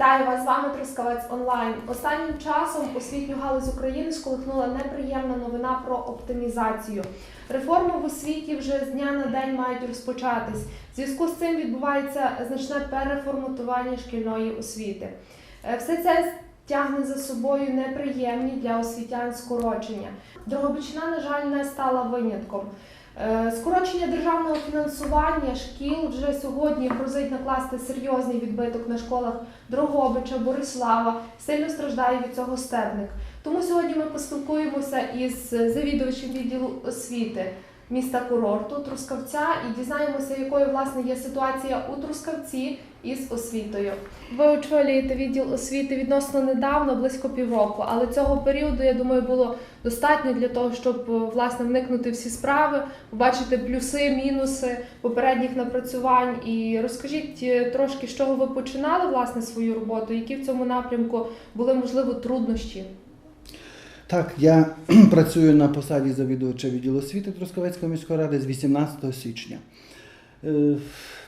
Вітаю вас з вами Трускавець онлайн. Останнім часом освітню галузь України сколихнула неприємна новина про оптимізацію. Реформи в освіті вже з дня на день мають розпочатись. В зв'язку з цим відбувається значне переформатування шкільної освіти. Е, Все це тягне за собою неприємні для освітян скорочення. Дрогобичина, на жаль, не стала винятком. Е, Скорочення державного фінансування шкіл вже сьогодні грозить накласти серйозний відбиток на школах Дрогобича, Борислава. Сильно страждає від цього стебник. Тому сьогодні ми поспілкуємося із завідувачем відділу освіти міста курорту Трускавця і дізнаємося, якою власне є ситуація у Трускавці із освітою. Ви очолюєте відділ освіти відносно недавно, близько півроку, але цього періоду, я думаю, було достатньо для того, щоб е, власне вникнути всі справи, побачити плюси, мінуси попередніх напрацювань. І розкажіть е, трошки, з чого ви починали власне свою роботу, які в цьому напрямку були можливо труднощі. Так, я працюю на посаді завідувача відділу освіти Трускавецької міської ради з 18 січня. Е,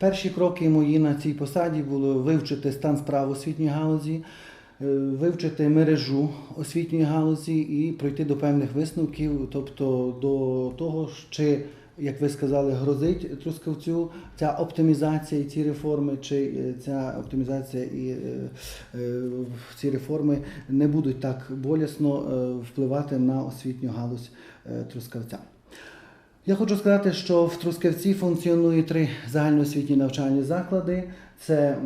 Перші кроки мої на цій посаді було вивчити стан справ освітньої галузі, е, вивчити мережу освітньої галузі і пройти до певних висновків, тобто до того, чи, як ви сказали, грозить Трускавцю ця оптимізація і ці реформи, чи е, ця оптимізація і е, е, ці реформи не будуть так болісно впливати на освітню галузь Трускавця. Я хочу сказати, що в Трускавці функціонує три загальноосвітні навчальні заклади. Це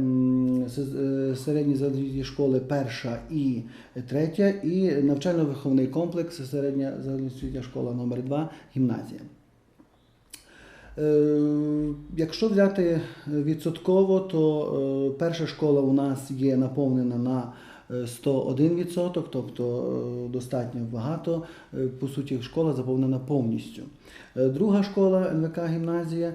середні загальноосвітні школи перша і третя, і навчально-виховний комплекс середня загальноосвітня школа номер 2 гімназія. Е, Якщо взяти відсотково, то е, перша школа у нас є наповнена на 101%, тобто е, достатньо багато. Е, По суті, школа заповнена повністю. Е, Друга школа НВК гімназія,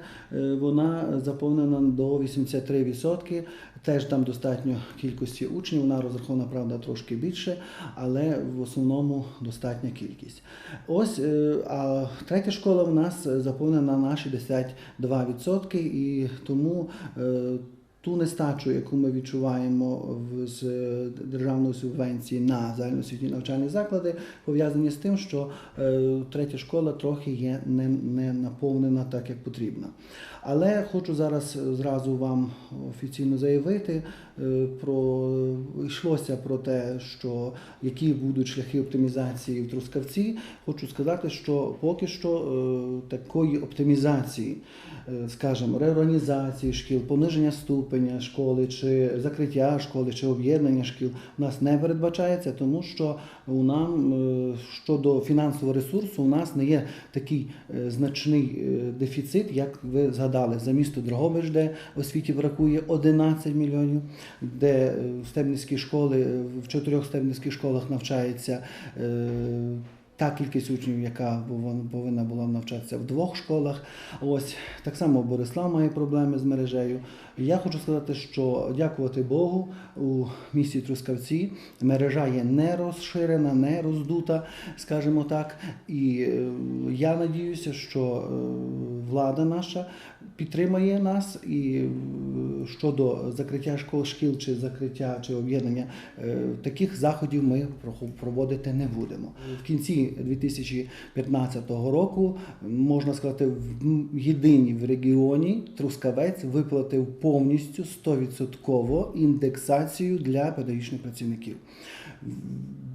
вона заповнена до 83%. Теж там достатньо кількості учнів, вона розрахована, правда, трошки більше, але в основному достатня кількість. Ось, а третя школа в нас заповнена на 62%, і тому ту нестачу, яку ми відчуваємо в- з державної субвенції на загальноосвітні навчальні заклади, пов'язані з тим, що е, третя школа трохи є не, не наповнена так, як потрібно. Але хочу зараз зразу вам офіційно заявити про йшлося про те, що які будуть шляхи оптимізації в Трускавці. Хочу сказати, що поки що е, такої оптимізації, е, скажімо, реорганізації шкіл, пониження ступеня школи, чи закриття школи, чи об'єднання шкіл у нас не передбачається, тому що у нам е, щодо фінансового ресурсу у нас не є такий е, значний е, дефіцит, як ви згадали. За місто Дрогобич, де освіті бракує 11 мільйонів, де в стебницькі школи в чотирьох стебницьких школах навчається. е, Та кількість учнів, яка повин- повинна була навчатися в двох школах. Ось так само Борислав має проблеми з мережею. Я хочу сказати, що дякувати Богу у місті Трускавці мережа є не розширена, не роздута, скажімо так. І е, я надіюся, що е, влада наша підтримає нас і е, щодо закриття школ, шкіл чи закриття чи об'єднання таких заходів ми проводити не будемо. В кінці 2015 року можна сказати, в єдині в регіоні Трускавець виплатив повністю 100% індексацію для педагогічних працівників.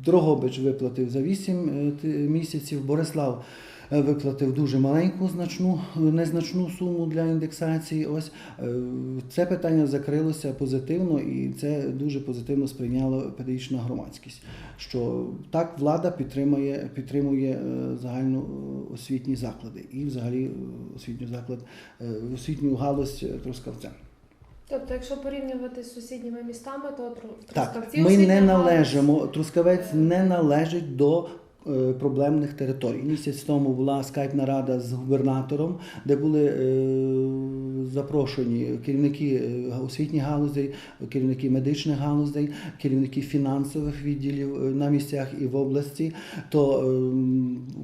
Дрогобич виплатив за 8 місяців, Борислав е, виплатив дуже маленьку значну, незначну суму для індексації. Ось е, це питання закрилося позитивно, і це дуже позитивно сприйняла педагогічна громадськість. Що так влада підтримує, підтримує е, загальну е, освітні заклади і взагалі е, освітню заклад, е, освітню галузь е, Трускавця. Тобто, якщо порівнювати з сусідніми містами, то Тру- в Так, ми не належимо. Трускавець не належить до е, проблемних територій. Місяць тому була скайпна рада з губернатором, де були е, запрошені керівники е, освітніх галузей, керівники медичних галузей, керівники фінансових відділів е, на місцях і в області. То е,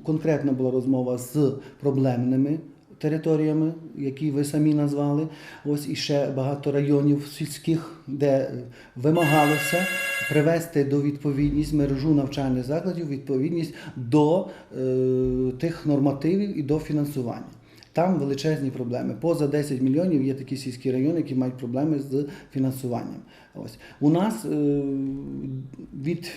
конкретно була розмова з проблемними територіями, які ви самі назвали. Ось і ще багато районів сільських, де вимагалося привести до відповідність мережу навчальних закладів, відповідність до е, тих нормативів і до фінансування. Там величезні проблеми. Поза 10 мільйонів є такі сільські райони, які мають проблеми з фінансуванням. Ось у нас е, від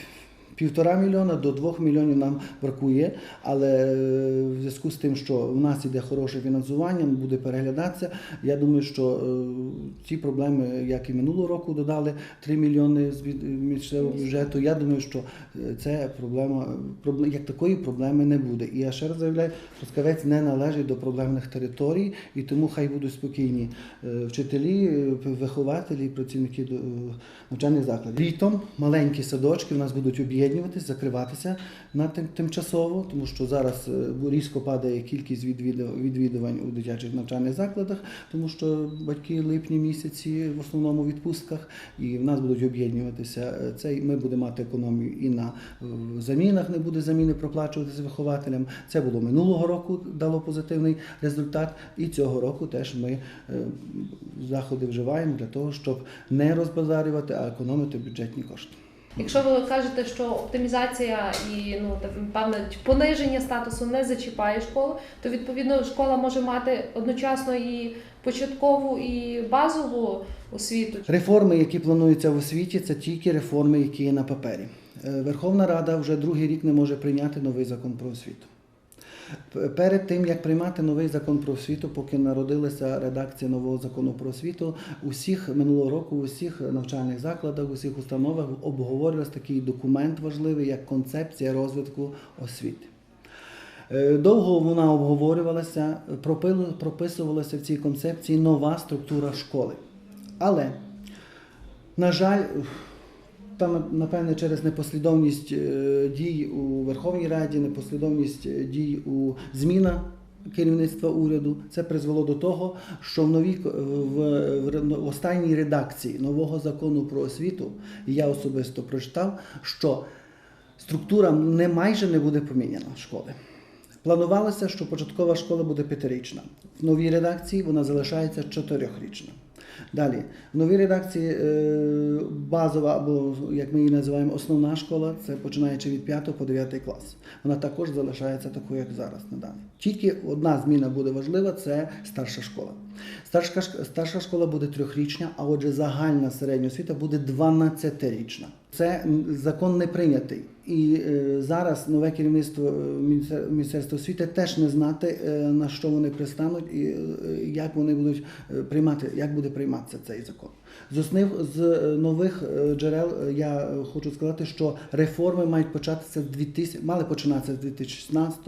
півтора мільйона до двох мільйонів нам бракує, але е, в зв'язку з тим, що в нас іде хороше фінансування, буде переглядатися. Я думаю, що е, ці проблеми, як і минулого року, додали 3 мільйони з місцевого бюджету. Я думаю, що е, це проблема проблем, як такої проблеми не буде. І я ще раз заявляю, Трускавець не належить до проблемних територій, і тому хай будуть спокійні вчителі, вихователі, працівники навчальних закладів. Літом маленькі садочки в нас будуть об'єднуватись, закриватися на тим, тимчасово, тому що зараз е, різко падає кількість відвідувань у дитячих навчальних закладах, тому що батьки липні місяці в основному відпустках, і в нас будуть об'єднуватися. Е, Це ми будемо мати економію і на замінах, не буде заміни проплачуватися вихователям. Це було минулого року, дало позитивний результат. І цього року теж ми е, заходи вживаємо для того, щоб не розбазарювати, а економити бюджетні кошти. Якщо ви кажете, що оптимізація і ну певне пониження статусу не зачіпає школу, то відповідно школа може мати одночасно і початкову, і базову освіту. Реформи, які плануються в освіті, це тільки реформи, які є на папері. Е, Верховна Рада вже другий рік не може прийняти новий закон про освіту. Перед тим як приймати новий закон про освіту, поки народилася редакція нового закону про освіту, усіх минулого року, у всіх навчальних закладах, у всіх установах обговорювався такий документ важливий, як концепція розвитку освіти. Е, Довго вона обговорювалася, прописувалася в цій концепції нова структура школи. Але, на жаль, там, напевне, через непослідовність е, дій у Верховній Раді, непослідовність е, дій у зміна керівництва уряду, це призвело до того, що в новій в, в останній редакції нового закону про освіту, я особисто прочитав, що структура не майже не буде поміняна школи. Планувалося, що початкова школа буде п'ятирічна. В новій редакції вона залишається чотирьохрічна. Далі, в новій редакції е, базова, або як ми її називаємо, основна школа, це починаючи від 5 по 9 клас. Вона також залишається такою, як зараз на даний. Тільки одна зміна буде важлива це старша школа. Старша, старша школа буде трьохрічна, а отже, загальна середня освіта буде 12-річна. Це закон не прийнятий. І е, зараз нове керівництво е, Міністерства освіти теж не знати, е, на що вони пристануть і як вони будуть приймати, як буде прийматися цей закон. З основних з нових джерел я хочу сказати, що реформи мають початися з 2000, мали починатися з 2016,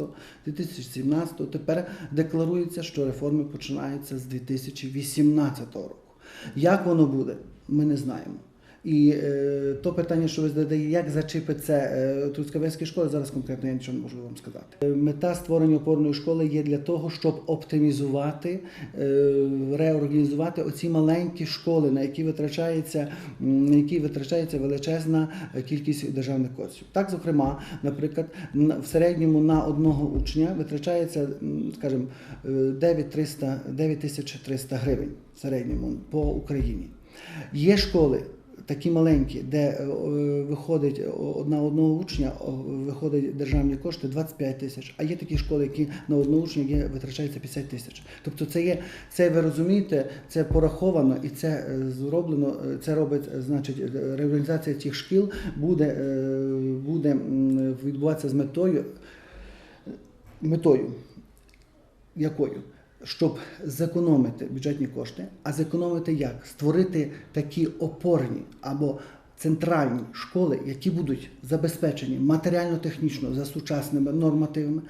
2017, тепер декларується, що реформи починаються з 2018 року. Як воно буде, ми не знаємо. І е, то питання, що ви задаєте, як зачепить це е, Трускавецькі школи, зараз конкретно я нічого не можу вам сказати. Е, Мета створення опорної школи є для того, щоб оптимізувати, е, реорганізувати оці маленькі школи, на які витрачається, на які витрачається величезна е, кількість державних коштів. Так, зокрема, наприклад, в середньому на одного учня витрачається, скажімо, е, 9300 9300 гривень в середньому по Україні. Є школи. Такі маленькі, де е, е, виходить о- на одного учня, виходить державні кошти 25 тисяч, а є такі школи, які на одного учня є, витрачається 50 тисяч. Тобто це є, це ви розумієте, це пораховано і це е, зроблено, е, це робить, е, значить, е, реорганізація цих шкіл буде, е, буде відбуватися з метою, метою якою? Щоб зекономити бюджетні кошти, а зекономити як? Створити такі опорні або центральні школи, які будуть забезпечені матеріально-технічно за сучасними нормативами,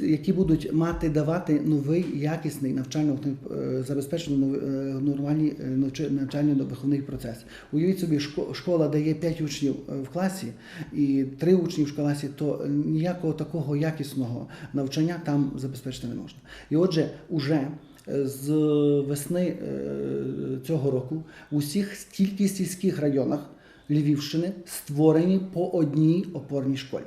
які будуть мати давати новий якісний навчально е, забезпечений е, нормальний е, навчально-виховний процес. Уявіть собі, шко- школа дає 5 учнів в класі і 3 учні в класі, то ніякого такого якісного навчання там забезпечити не можна. І отже, уже з весни цього року в усіх тільки сільських районах Львівщини створені по одній опорній школі.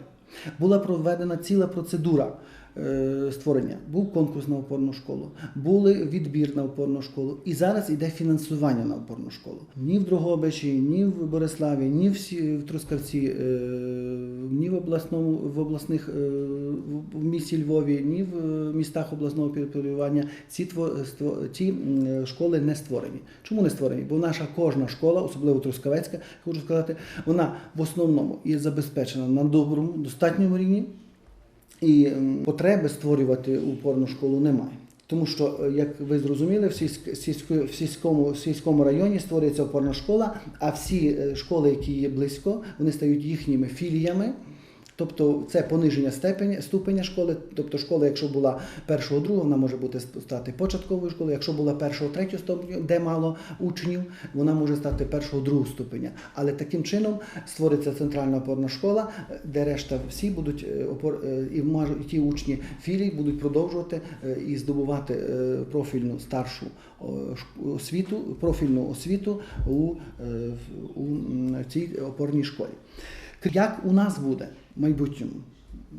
Була проведена ціла процедура е, створення. Був конкурс на опорну школу, були відбір на опорну школу, і зараз йде фінансування на опорну школу. Ні в Дрогобичі, ні в Бориславі, ні в, Трускавці, е, ні в обласному в обласних е, в- місті Львові, ні в е, містах обласного підпорядкування ці ці е, школи не створені. Чому не створені? Бо наша кожна школа, особливо Трускавецька, хочу сказати, вона в основному є забезпечена на доброму, достатньому рівні, і потреби створювати опорну школу немає. Тому що, е, як ви зрозуміли, в, сільськ- сільсько- в, сільському, в сільському районі створюється опорна школа, а всі е, школи, які є близько, вони стають їхніми філіями. Тобто це пониження степеня, ступеня школи. Тобто школа, якщо була першого, другого, вона може бути стати початковою школою. Якщо була першого, третього ступеня, де мало учнів, вона може стати першого, другого ступеня. Але таким чином створиться центральна опорна школа, де решта всі будуть е, опор е, і можуть ті учні філій будуть продовжувати е, і здобувати профільну старшу освіту, профільну освіту у, у цій опорній школі. Як у нас буде майбутньому?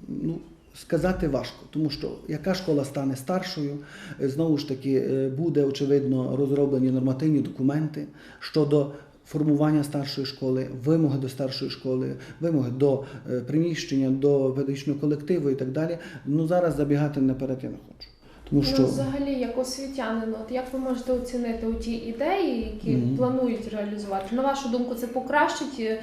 Ну, сказати важко, тому що яка школа стане старшою, е, знову ж таки, е, буде очевидно розроблені нормативні документи щодо формування старшої школи, вимоги до старшої школи, вимоги до е, приміщення, до педагогічного колективу і так далі. Ну зараз забігати наперед я не хочу. Тому що Ну, взагалі, як освітянин, от як ви можете оцінити ті ідеї, які Мгм. планують реалізувати? На вашу думку, це покращить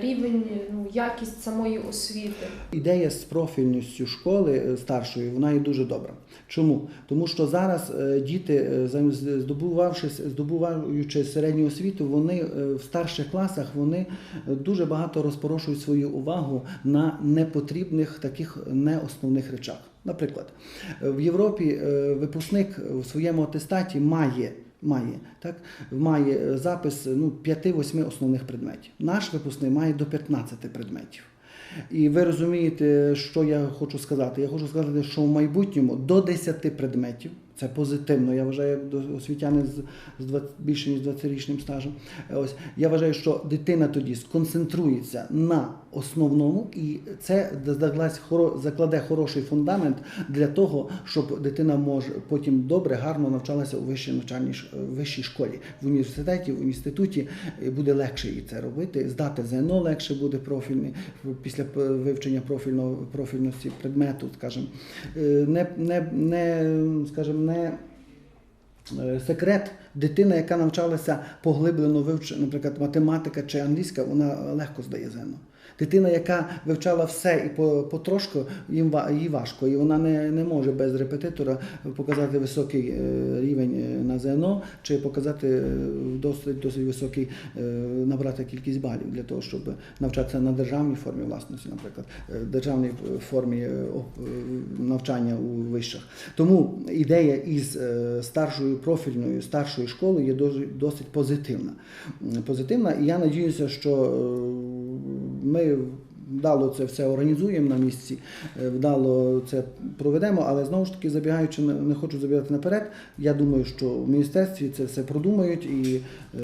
рівень, ну, якість самої освіти? Ідея з профільністю школи е, старшої вона є дуже добра. Чому? Тому що зараз е, діти, е, здобувавшись, здобуваючи середню освіту, вони е, в старших класах вони е, дуже багато розпорошують свою увагу на непотрібних таких неосновних речах. Наприклад, е, в Європі е, випускник в своєму атестаті має. Має так має е, запис ну 5-8 основних предметів. Наш випускний має до 15 предметів. І ви розумієте, що я хочу сказати? Я хочу сказати, що в майбутньому до 10 предметів, це позитивно, я вважаю, освітяни з, з 20, більше ніж 20-річним стажем. Е, Ось я вважаю, що дитина тоді сконцентрується на основному, і це закладе хороший фундамент для того, щоб дитина може потім добре, гарно навчалася у вищій навчальній е, вищій школі, в університеті, в інституті буде легше їй це робити. Здати ЗНО легше буде профільний після вивчення профільного профільності предмету, скажімо. Е, Не, не, не, скажімо, не е, секрет. Дитина, яка навчалася поглиблено вивчити, наприклад, математика чи англійська, вона легко здає ЗНО. Дитина, яка вивчала все і по- потрошку, їм їй важко, і вона не, не може без репетитора показати високий е, рівень е, на ЗНО чи показати е, досить, досить високий, набрати кількість балів для того, щоб навчатися на державній формі власності, наприклад, державній формі навчання у вишах. Тому ідея із старшою профільною старшою школою є досить позитивна. Позитивна, і я надіюся, що ми вдало це все організуємо на місці, е, вдало це проведемо, але знову ж таки, забігаючи не хочу забігати наперед. Я думаю, що в міністерстві це все продумають і е,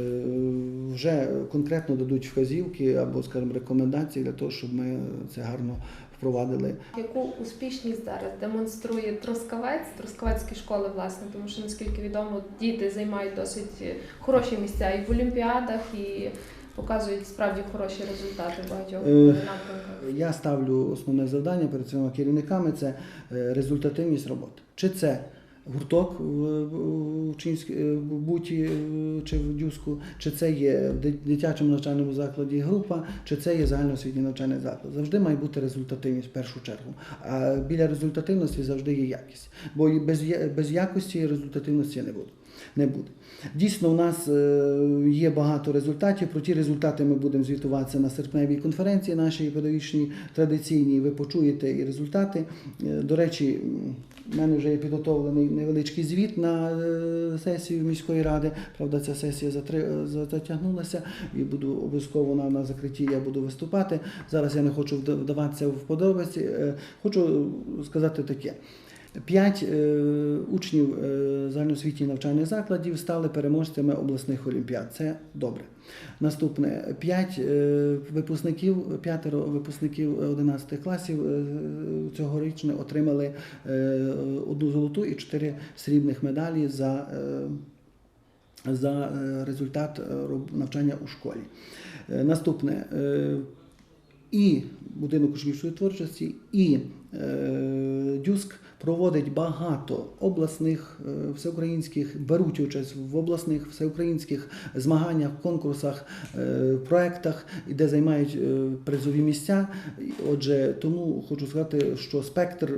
вже конкретно дадуть вказівки або, скажімо, рекомендації для того, щоб ми це гарно впровадили. Яку успішність зараз демонструє Трускавець, Трускавецькі школи, власне, тому що наскільки відомо, діти займають досить хороші місця і в олімпіадах, і показують справді хороші результати в багатьох Е, напрямках. Я ставлю основне завдання перед своїми керівниками це е, результативність роботи. Чи це гурток в в Учнівській- е, в Буті чи в Дюску, чи це є в дитячому навчальному закладі група, чи це є загальноосвітній навчальний заклад. Завжди має бути результативність в першу чергу. А біля результативності завжди є якість. Бо без, без якості результативності не буде. Не буде. Дійсно, у нас е, є багато результатів. Про ті результати ми будемо звітуватися на серпневій конференції нашій педагогічній традиційній. Ви почуєте і результати. Е, До речі, в мене вже є підготовлений невеличкий звіт на е, сесію міської ради. Правда, ця сесія затягнулася і буду обов'язково на, на закритті я буду виступати. Зараз я не хочу вдаватися в подробиці. Хочу сказати таке. П'ять е, учнів е, загальноосвітніх навчальних закладів стали переможцями обласних олімпіад. Це добре. Наступне п'ять е, випускників, п'ятеро випускників 11 класів цьогорічне отримали одну золоту і чотири срібних медалі за, за результат навчання у школі. Наступне і будинок учнівської творчості, і Дюск проводить багато обласних е, всеукраїнських, беруть участь в обласних всеукраїнських змаганнях, конкурсах, е, проектах, де займають е, призові місця. Отже, тому хочу сказати, що спектр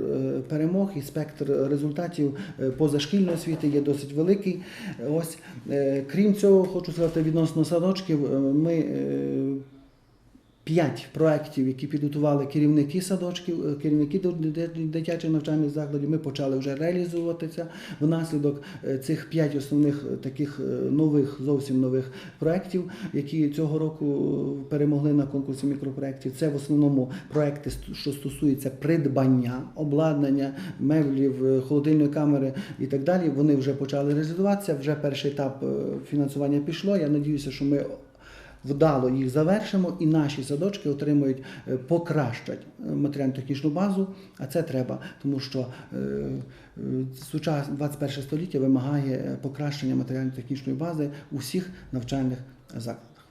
перемог і спектр результатів позашкільної освіти є досить великий. Ось крім цього, хочу сказати відносно садочків. Ми П'ять проєктів, які підготували керівники садочків, е, керівники дитячих навчальних закладів, ми почали вже реалізовуватися. Внаслідок е, цих п'ять основних е, таких нових, зовсім нових проєктів, які цього року перемогли на конкурсі мікропроєктів. Це в основному проєкти, що стосуються придбання, обладнання, меблів, холодильної камери і так далі. Вони вже почали реалізуватися. Вже перший етап фінансування пішло. Я надіюся, що ми вдало їх завершимо, і наші садочки отримують, е, покращать е, матеріально-технічну базу, а це треба, тому що сучасне е, 21 століття вимагає покращення матеріально-технічної бази у всіх навчальних закладах.